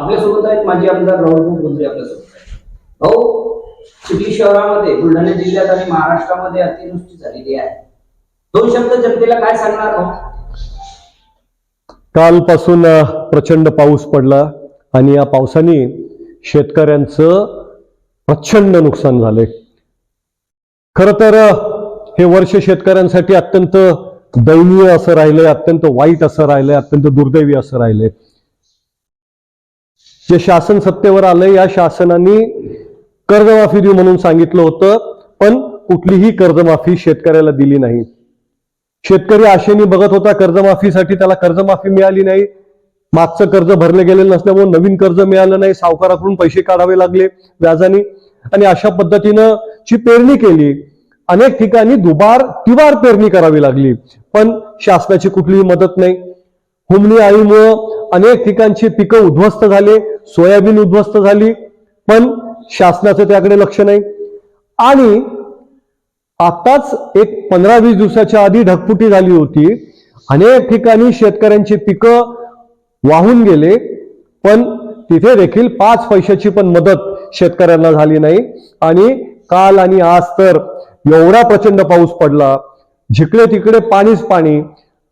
आपल्यासोबत आहेत माजी आमदार राहुल बोंद्रे आपल्यासोबत आहेत. भाऊ चिखली शहरामध्ये बुलढाणा जिल्ह्यात आणि महाराष्ट्रामध्ये अतिवृष्टी झालेली आहे. दोन शब्द जनतेला काय सांगणार भाऊ? कालपासून प्रचंड पाऊस पडला आणि या पावसाने शेतकऱ्यांचं प्रचंड नुकसान झालंय. खर तर हे वर्ष शेतकऱ्यांसाठी अत्यंत दयनीय असं राहिलंय अत्यंत वाईट असं राहिलंय अत्यंत दुर्दैवी असं राहिलंय. जे शासन सत्तेवर आलंय या शासनाने कर्जमाफी देऊ म्हणून सांगितलं होतं पण कुठलीही कर्जमाफी शेतकऱ्याला दिली नाही. शेतकरी आशेने बघत होता कर्जमाफीसाठी त्याला कर्जमाफी मिळाली नाही. मागचं कर्ज भरले गेलेलं नसल्यामुळे नवीन कर्ज मिळालं नाही. सावकाराकडून पैसे काढावे लागले व्याजाने. आणि अशा पद्धतीनं ची पेरणी केली अनेक ठिकाणी दुबार तिवार पेरणी करावी लागली. पण शासनाची कुठलीही मदत नाही. हुमणी आईमुळं अनेक ठिकाणची पिकं उद्ध्वस्त झाले. सोयाबीन उद्ध्वस्त झाली पण शासनाचं त्याकडे लक्ष नाही. आणि आताच एक पंधरा वीस दिवसाच्या आधी ढगफुटी झाली होती. अनेक ठिकाणी शेतकऱ्यांची पिकं वाहून गेले पण तिथे देखील पाच पैशाची पण मदत शेतकऱ्यांना झाली नाही. आणि काल आणि आज तर एवढा प्रचंड पाऊस पडला. जिकडे तिकडे पाणीच पाणी.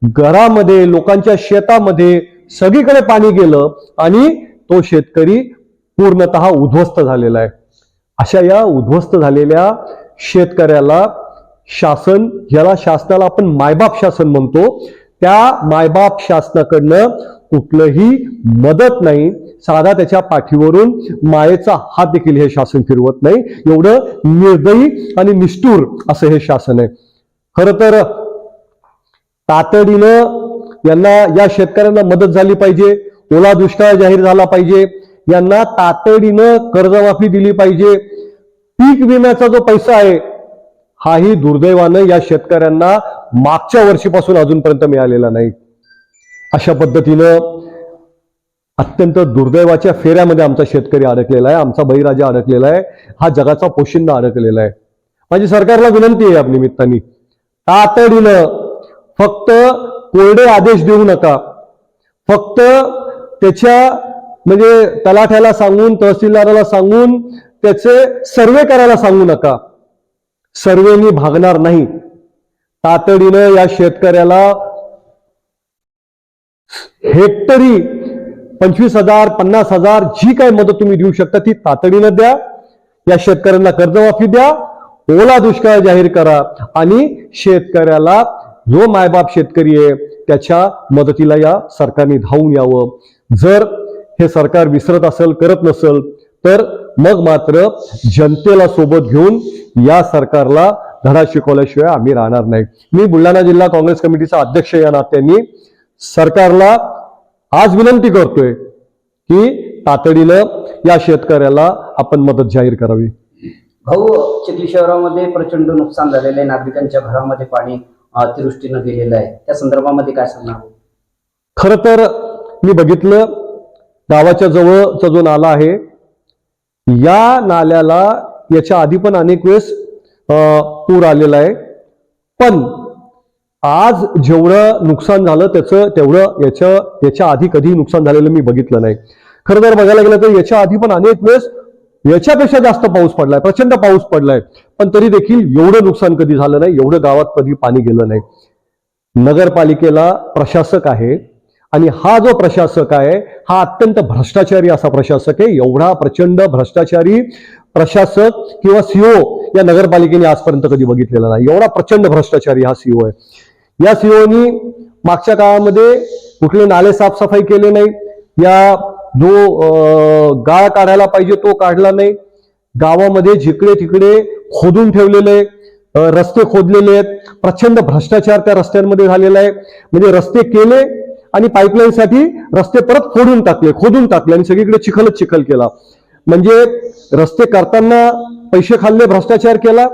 घरामध्ये लोकांच्या शेतामध्ये सगळीकडे पाणी गेलं. आणि तो शेतकरी पूर्णतः उद्ध्वस्त झालेला आहे. अशा या उद्ध्वस्त झालेल्या शेतकऱ्याला शासन ज्याला शासनाला आपण मायबाप शासन म्हणतो त्या मायबाप शासनाकडनं कुठलंही मदत नाही. साधा त्याच्या पाठीवरून मायेचा हात देखील हे शासन फिरवत नाही. एवढं निर्दयी आणि निष्ठूर असं हे शासन आहे. खर तर तातडीनं यांना या शेतकऱ्यांना मदत झाली पाहिजे. ओला दुष्काळ जाहीर झाला पाहिजे. यांना तातडीनं कर्जमाफी दिली पाहिजे. पीक विम्याचा जो पैसा आहे हाही दुर्दैवानं या शेतकऱ्यांना मागच्या वर्षीपासून अजूनपर्यंत मिळालेला नाही. अशा पद्धतीनं अत्यंत दुर्दैवाच्या फेऱ्यामध्ये आमचा शेतकरी अडकलेला आहे. आमचा बहिराजा अडकलेला आहे. हा जगाचा पोशिंदा अडकलेला आहे. माझी सरकारला विनंती आहे या निमित्ताने. तातडीनं फक्त कोरडे आदेश देऊ नका. फक्त त्याच्या म्हणजे तलाठ्याला सांगून तहसीलदाराला सांगून त्याचे सर्वे करायला सांगू नका. सर्वेनी भागणार नाही. तातडीनं या शेतकऱ्याला हेक्टरी पंचवीस हजार पन्नास हजार जी काय मदत तुम्ही देऊ शकता ती तातडीनं द्या. या शेतकऱ्यांना कर्जमाफी द्या. ओला दुष्काळ जाहीर करा. आणि शेतकऱ्याला जो मायबाप शेतकरी आहे त्याच्या मदतीला या सरकारने धावून यावं. जर हे सरकार विसरत असेल करत नसेल तर मग मात्र जनतेला सोबत घेऊन या सरकारला धडा शिकवल्याशिवाय आम्ही राहणार नाही. मी बुलढाणा जिल्हा काँग्रेस कमिटीचा अध्यक्ष या नात्याने सरकारला आज विनंती करतोय की तातडीनं या शेतकऱ्याला आपण मदत जाहीर करावी. भाऊ चिखली शहरामध्ये प्रचंड नुकसान झालेलं आहे. नागरिकांच्या घरामध्ये पाणी अतिवृष्टीनं गेलेलं आहे. त्या संदर्भामध्ये काय सांगणार? खर तर मी बघितलं गावाच्या जवळचा जो नाला आहे या नाल्याला याच्या आधी पण अनेक वेळेस अं, पूर आलेला आहे. पण आज जेवढं नुकसान झालं त्याचं तेवढं याच्या याच्या आधी कधीही नुकसान झालेलं मी बघितलं नाही. खरं तर बघायला गेलं तर याच्या आधी पण अनेक वेळेस याच्यापेक्षा जास्त पाऊस पडलाय प्रचंड पाऊस पडलाय. पण तरी देखील एवढं नुकसान कधी झालं नाही एवढं गावात कधी पाणी गेलं नाही. नगरपालिकेला प्रशासक आहे आणि हा जो प्रशासक आहे हा अत्यंत भ्रष्टाचारी असा प्रशासक आहे. एवढा प्रचंड भ्रष्टाचारी प्रशासक किंवा सीओ या नगरपालिकेने आजपर्यंत कधी बघितलेला नाही. एवढा प्रचंड भ्रष्टाचारी हा सीओ आहे. या सीओनी मागच्या काळामध्ये कुठले नाले साफसफाई केले नाही. या जो गाळ काढायला पाहिजे तो काढला नाही. गावामध्ये जिकडे तिकडे खोदून ठेवलेले रस्ते खोदलेले आहेत. प्रचंड भ्रष्टाचार त्या रस्त्यांमध्ये झालेला आहे. म्हणजे रस्ते केले आणि पाईपलाईन साठी रस्ते परत फोडून टाकले खोदून टाकले आणि सगळीकडे चिखलच चिखल केला. म्हणजे रस्ते करताना पैसे खाल्ले भ्रष्टाचार केला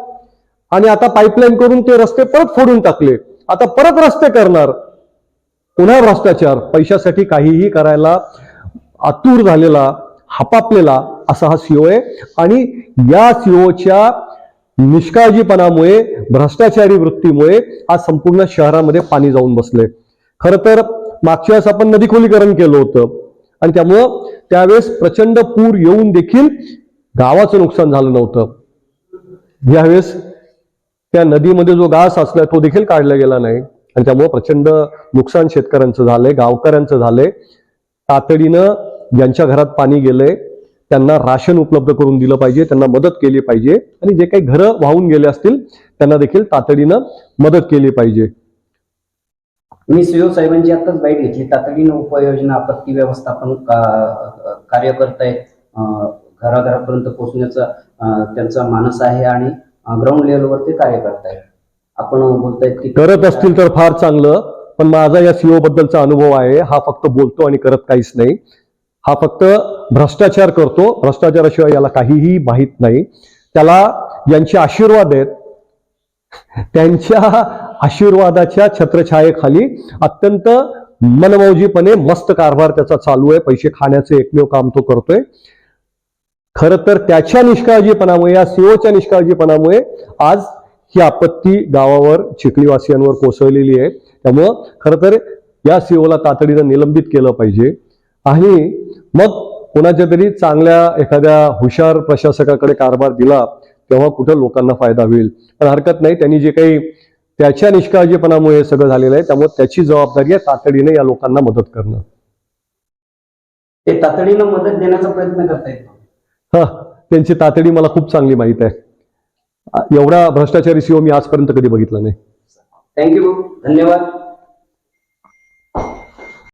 आणि आता पाईपलाईन करून ते रस्ते परत फोडून टाकले. आता परत रस्ते करणार. पुन्हा भ्रष्टाचार. पैशासाठी काहीही करायला आतुर झालेला हापापलेला असा हा सीओ आहे आणि या सीओच्या निष्काळजीपणामुळे भ्रष्टाचारी वृत्तीमुळे आज संपूर्ण शहरामध्ये पाणी जाऊन बसले. खरं तर मागच्या वेळेस आपण नदी खोलीकरण केलं होतं. आणि त्यामुळं त्यावेळेस प्रचंड पूर येऊन देखील गावाचं नुकसान झालं नव्हतं. यावेळेस त्या नदीमध्ये जो गाळ असला तो देखील काढला गेला नाही. आणि त्यामुळे प्रचंड नुकसान शेतकऱ्यांचं झालंय गावकऱ्यांचं झालंय. तातडीनं ज्यांच्या घरात पाणी गेलंय त्यांना राशन उपलब्ध करून दिलं पाहिजे त्यांना मदत केली पाहिजे. आणि जे काही घरं वाहून गेले असतील त्यांना देखील तातडीनं मदत केली पाहिजे. मी सीओ साहेबांची आताच बाईट घेतली. तातडीनं उपाययोजना आपत्ती व्यवस्थापन कार्य करतायत घराघरापर्यंत पोहोचण्याचा त्यांचा मानस आहे आणि ग्राउंड लेवलवर ते कार्य करतायत. आपण बोलतायत की करत असतील तर फार चांगलं पण माझा या सीओ बद्दलचा अनुभव आहे हा फक्त बोलतो आणि करत काहीच नाही. हा फक्त भ्रष्टाचार करतो. भ्रष्टाचाराशिवाय याला काहीही माहीत नाही. त्याला यांचे आशीर्वाद आहेत त्यांच्या आशीर्वादाच्या छत्रछायेखाली अत्यंत मनमौजीपणे मस्त कारभार त्याचा चालू आहे. पैसे खाण्याचे एकमेव काम तो करतोय. खर तर त्याच्या निष्काळजीपणामुळे या सीओच्या निष्काळजीपणामुळे आज ही आपत्ती गावावर चिखलीवासियांवर कोसळलेली आहे. त्यामुळं खरं तर या सीओला तातडीनं निलंबित केलं पाहिजे. आणि मग कोणाच्या तरी चांगल्या एखाद्या हुशार प्रशासकाकडे कारभार दिला तेव्हा कुठं लोकांना फायदा होईल. पण हरकत नाही त्यांनी जे काही त्याच्या निष्काळजीपणामुळे हे सगळं झालेलं आहे. त्यामुळे त्याची जबाबदारी आहे तातडीने या लोकांना मदत करणं. ते तातडीनं मदत देण्याचा प्रयत्न करतायत हा त्यांची तातडी मला खूप चांगली माहीत आहे. एवढा भ्रष्टाचारी सीओ मी आजपर्यंत कधी बघितला नाही. थँक्यू धन्यवाद.